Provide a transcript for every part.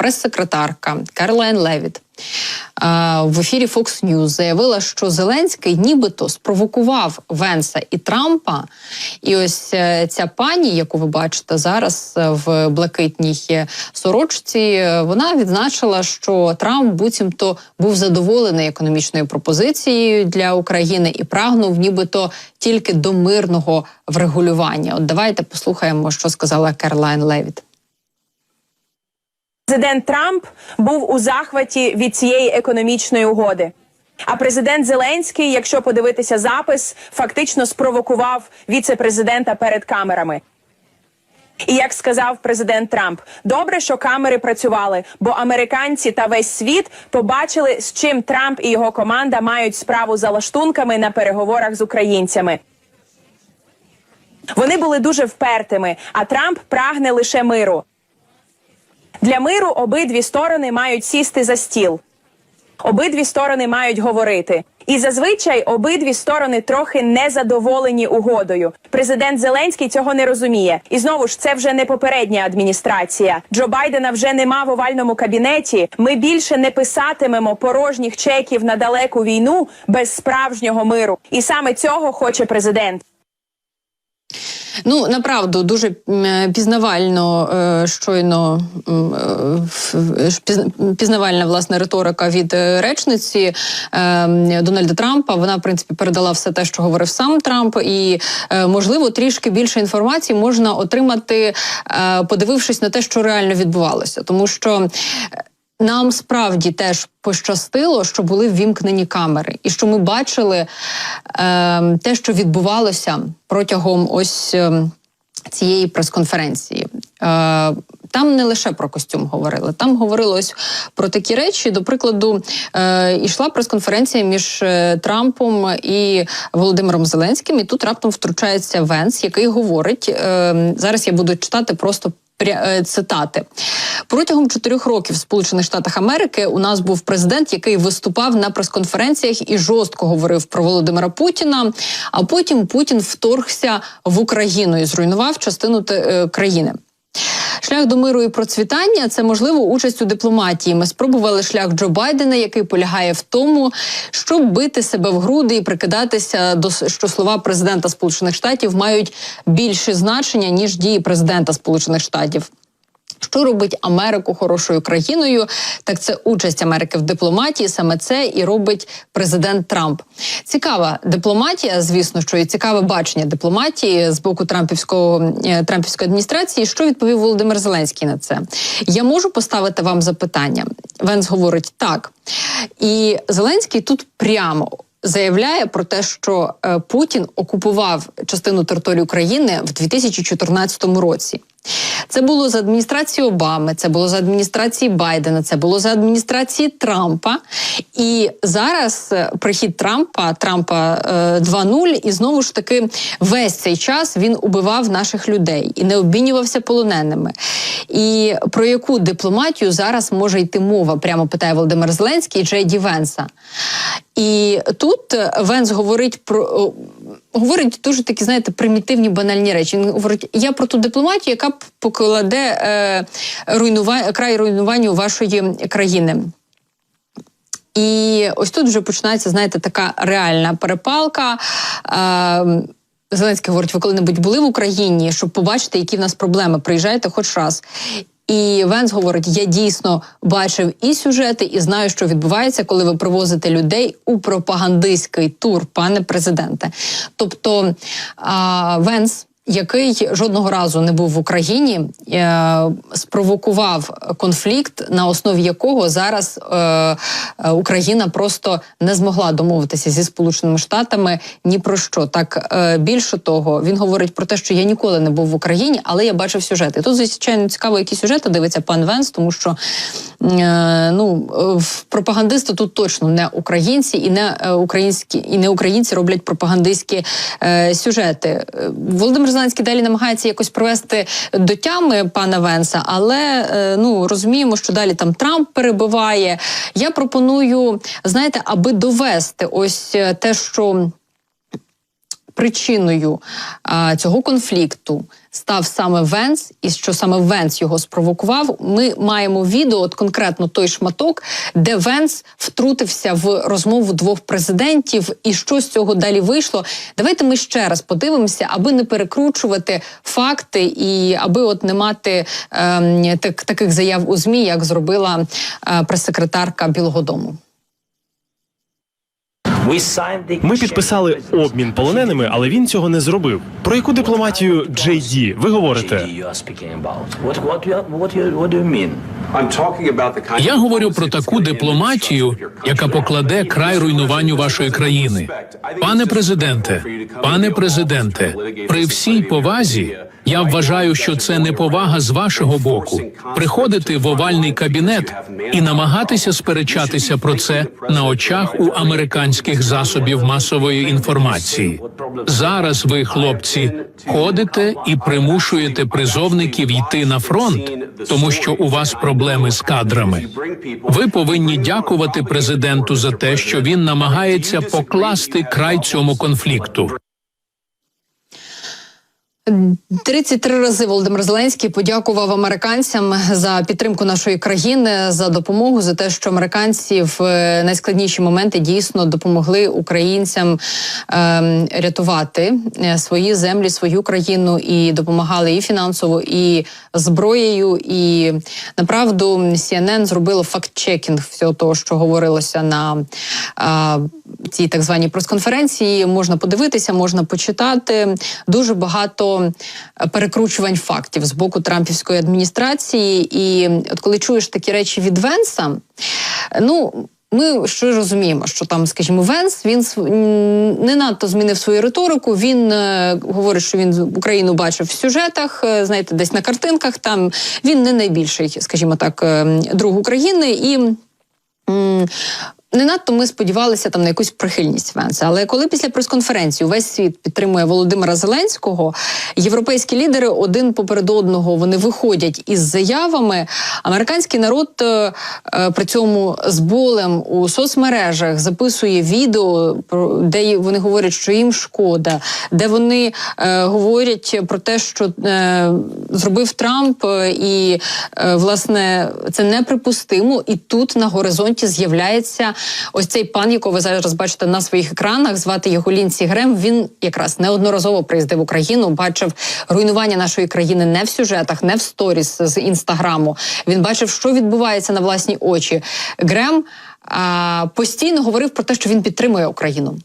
прес-секретарка Карлайн Левіт в ефірі Fox News заявила, що Зеленський нібито спровокував Венса і Трампа. І ось е, ця пані, яку ви бачите зараз е, в блакитній е, сорочці, вона відзначила, що Трамп буцімто був задоволений економічною пропозицією для України і прагнув, нібито тільки до мирного врегулювання. От давайте послухаємо, що сказала Керлайн Левіт. Президент Трамп був у захваті від цієї економічної угоди. А президент Зеленський, якщо подивитися запис, фактично спровокував віце-президента перед камерами. І як сказав президент Трамп, добре, що камери працювали, бо американці та весь світ побачили, з чим Трамп і його команда мають справу за лаштунками на переговорах з українцями. Вони були дуже впертими, а Трамп прагне лише миру. Для миру обидві сторони мають сісти за стіл. Обидві сторони мають говорити. І зазвичай обидві сторони трохи незадоволені угодою. Президент Зеленський цього не розуміє. І знову ж це вже не попередня адміністрація. Джо Байдена вже нема в овальному кабінеті. Ми більше не писатимемо порожніх чеків на далеку війну без справжнього миру. І саме цього хоче президент. Ну направду дуже пізнавально е, щойно е, пізнавальна власне риторика від е, речниці Дональда Трампа. Вона в принципі передала все те, що говорив сам Трамп, і можливо трішки більше інформації можна отримати, подивившись на те, що реально відбувалося, тому що. Нам справді теж пощастило, що були ввімкнені камери, і що ми бачили е, те, що відбувалося протягом ось е, цієї прес-конференції. Е, там не лише про костюм говорили, там говорилось про такі речі. До прикладу, е, йшла прес-конференція між е, Трампом і Володимиром Зеленським. І тут раптом втручається Венс, який говорить е, зараз. Я буду читати просто цитати протягом чотирьох років в Сполучених Штатах Америки у нас був президент, який виступав на прес-конференціях і жорстко говорив про Володимира Путіна. А потім Путін вторгся в Україну і зруйнував частину е, країни. Шлях до миру і процвітання це можливо участь у дипломатії. Ми спробували шлях Джо Байдена, який полягає в тому, щоб бити себе в груди і прикидатися до що слова президента Сполучених Штатів мають більше значення ніж дії президента Сполучених Штатів. Що робить Америку хорошою країною? Так це участь Америки в дипломатії. Саме це і робить президент Трамп. Цікава дипломатія, звісно, що і цікаве бачення дипломатії з боку Трампівського е, Трампівської адміністрації. Що відповів Володимир Зеленський на це? Я можу поставити вам запитання. Венс говорить так, і Зеленський тут прямо. Заявляє про те, що е, Путін окупував частину території України в 2014 році. Це було за адміністрації Обами, це було за адміністрації Байдена, це було за адміністрації Трампа. І зараз е, прихід Трампа, Трампа 2.0, е, і знову ж таки весь цей час він убивав наших людей і не обмінювався полоненими. І про яку дипломатію зараз може йти мова? Прямо питає Володимир Зеленський і Джей Ді Венса. І тут Венс говорить про говорить дуже такі, знаєте, примітивні банальні речі. Він говорить: я про ту дипломатію, яка покладе е, руйнува... край руйнуванню вашої країни. І ось тут вже починається, знаєте, така реальна перепалка. Е, Зеленський говорить, ви коли-небудь були в Україні, щоб побачити, які в нас проблеми. Приїжджайте хоч раз. І Венс говорить: я дійсно бачив і сюжети, і знаю, що відбувається, коли ви привозите людей у пропагандистський тур, пане президенте. Тобто а, Венс який жодного разу не був в Україні, е, спровокував конфлікт, на основі якого зараз е, е, Україна просто не змогла домовитися зі Сполученими Штатами ні про що. Так більше того, він говорить про те, що я ніколи не був в Україні, але я бачив сюжети. Тут звичайно цікаво, які сюжети дивиться пан Венс, тому що ну пропагандисти тут точно не українці і не українські, і не українці роблять пропагандистські сюжети. Володимир Зеленський далі намагається якось привести до тями пана Венса, але е, ну розуміємо, що далі там Трамп перебуває. Я пропоную, знаєте, аби довести ось е, те, що. причиною а, цього конфлікту став саме Венс, і що саме Венс його спровокував. Ми маємо відео, от конкретно той шматок, де Венс втрутився в розмову двох президентів, і що з цього далі вийшло. Давайте ми ще раз подивимося, аби не перекручувати факти і аби от не мати ем, так, таких заяв у змі, як зробила е, прес-секретарка Білого Дому. Ми підписали обмін полоненими, але він цього не зробив. Про яку дипломатію Джей Ді ви говорите? Я говорю про таку дипломатію, яка покладе край руйнуванню вашої країни. Пане президенте, пане президенте, при всій повазі я вважаю, що це неповага з вашого боку приходити в овальний кабінет і намагатися сперечатися про це на очах у американських засобів масової інформації. Зараз ви, хлопці, ходите і примушуєте призовників йти на фронт, тому що у вас проблеми з кадрами. Ви повинні дякувати президенту за те, що він намагається покласти край цьому конфлікту. 33 рази Володимир Зеленський подякував американцям за підтримку нашої країни за допомогу за те, що американці в е, найскладніші моменти дійсно допомогли українцям ем, рятувати е, свої землі, свою країну і допомагали і фінансово, і зброєю. І направду CNN зробило факт-чекінг всього того, що говорилося на а, цій так званій прес-конференції. Можна подивитися, можна почитати. Дуже багато е, перекручувань фактів з боку Трампівської адміністрації. І от коли чуєш такі речі від Венса, ну. Ми що розуміємо, що там, скажімо, Венс він не надто змінив свою риторику. Він е, говорить, що він Україну бачив в сюжетах, е, знаєте, десь на картинках. Там він не найбільший, скажімо так, е, друг України і. Не надто ми сподівалися там на якусь прихильність Венса. Але коли після прес-конференції увесь світ підтримує Володимира Зеленського, європейські лідери один поперед одного вони виходять із заявами. Американський народ е, е, при цьому з болем у соцмережах записує відео, про де вони говорять, що їм шкода, де вони е, говорять про те, що е, зробив Трамп, е, і е, власне це неприпустимо. І тут на горизонті з'являється ось цей пан, якого ви зараз бачите на своїх екранах. Звати його Лінсі Грем. Він якраз неодноразово приїздив в Україну, бачив руйнування нашої країни не в сюжетах, не в сторіс з інстаграму. Він бачив, що відбувається на власні очі. Грем а, постійно говорив про те, що він підтримує Україну.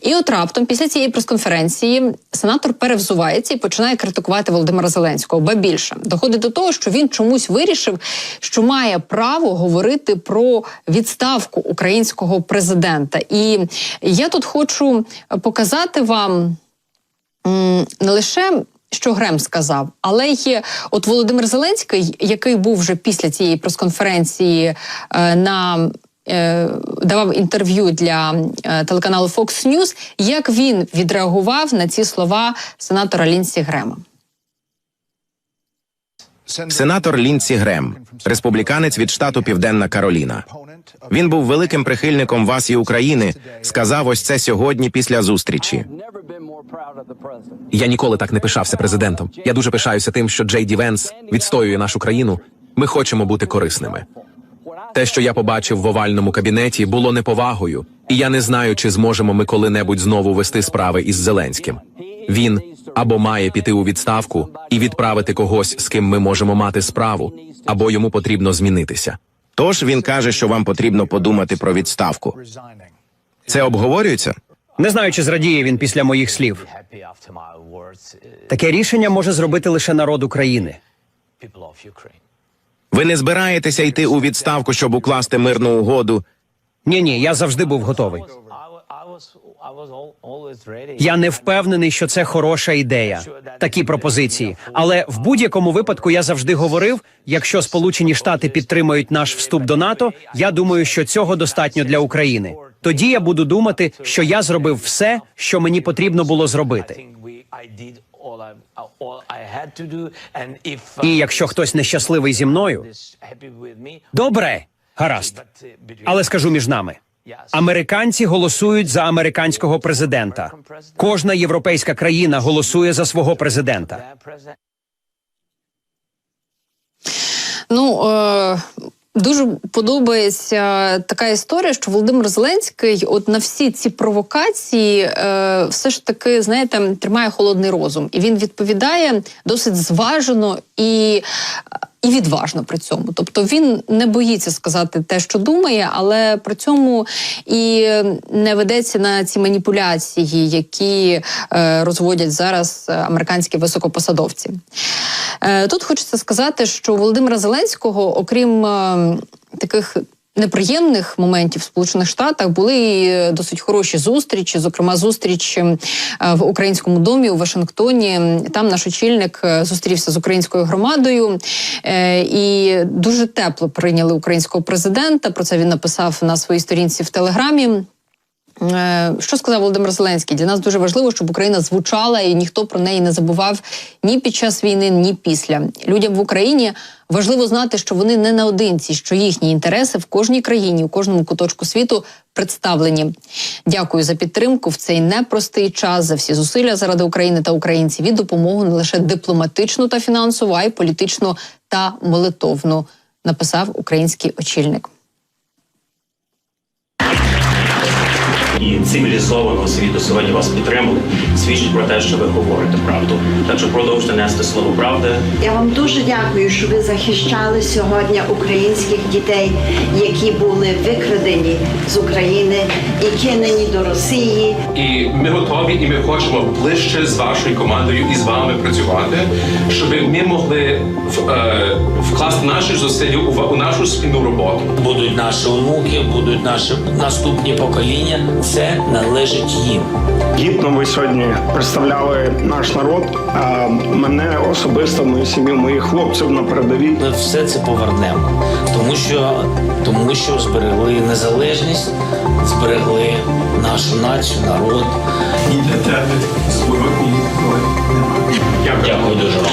І от раптом, після цієї прес-конференції, сенатор перевзувається і починає критикувати Володимира Зеленського. Ба більше доходить до того, що він чомусь вирішив, що має право говорити про відставку українського президента. І я тут хочу показати вам не лише. Що Грем сказав, але є от Володимир Зеленський, який був вже після цієї прес-конференції е, на давав інтерв'ю для е, телеканалу Fox News, як він відреагував на ці слова сенатора Лінсі Грема. Сенатор Лінсі Грем, республіканець від штату Південна Кароліна. Він був великим прихильником вас і України. Сказав ось це сьогодні після зустрічі. Я ніколи так не пишався президентом. Я дуже пишаюся тим, що Джей Ді Венс відстоює нашу країну. Ми хочемо бути корисними. Те, що я побачив в овальному кабінеті, було неповагою, і я не знаю, чи зможемо ми коли-небудь знову вести справи із Зеленським. Він або має піти у відставку і відправити когось, з ким ми можемо мати справу, або йому потрібно змінитися. Тож він каже, що вам потрібно подумати про відставку. Це обговорюється? Не знаю, чи зрадіє він після моїх слів. Таке рішення може зробити лише народ України. Ви не збираєтеся йти у відставку, щоб укласти мирну угоду. Ні, ні, я завжди був готовий. Я не впевнений, що це хороша ідея. Такі пропозиції. Але в будь-якому випадку я завжди говорив: якщо Сполучені Штати підтримають наш вступ до НАТО, я думаю, що цього достатньо для України. Тоді я буду думати, що я зробив все, що мені потрібно було зробити. І якщо хтось нещасливий зі мною, добре, гаразд. Але скажу між нами. Американці голосують за американського президента. Кожна європейська країна голосує за свого президента. Ну е, дуже подобається така історія, що Володимир Зеленський, от на всі ці провокації, е, все ж таки, знаєте, тримає холодний розум, і він відповідає досить зважено і. І відважно при цьому, тобто він не боїться сказати те, що думає, але при цьому і не ведеться на ці маніпуляції, які е, розводять зараз американські високопосадовці. Е, Тут хочеться сказати, що Володимира Зеленського, окрім е, таких неприємних моментів в Сполучених Штатах, були і досить хороші зустрічі, зокрема зустріч е, в українському домі у Вашингтоні. Там наш очільник е, зустрівся з українською громадою е, і дуже тепло прийняли українського президента. Про це він написав на своїй сторінці в Телеграмі. Е, Що сказав Володимир Зеленський? Для нас дуже важливо, щоб Україна звучала і ніхто про неї не забував ні під час війни, ні після. Людям в Україні важливо знати, що вони не наодинці, що їхні інтереси в кожній країні, у кожному куточку світу представлені. Дякую за підтримку в цей непростий час за всі зусилля заради України та українців і допомогу не лише дипломатичну та фінансову, а й політичну та молитовну. Написав український очільник. І цивілізованого світу сьогодні вас підтримали, свідчить про те, що ви говорите правду. Так що продовжуйте нести слово правди. Я вам дуже дякую, що ви захищали сьогодні українських дітей, які були викрадені з України і кинені до Росії. І ми готові, і ми хочемо ближче з вашою командою і з вами працювати, щоб ми могли в- е, вкласти наші зусилля у, ва- у нашу спільну роботу. будуть наші онуки, будуть наші наступні покоління це належить їм. Гідно ви сьогодні представляли наш народ. А мене особисто мою сім'ю, моїх хлопців на передовій. Ми все це повернемо, тому що тому що зберегли незалежність, зберегли нашу націю, народ і для тебе зброї. Дякую дуже вам.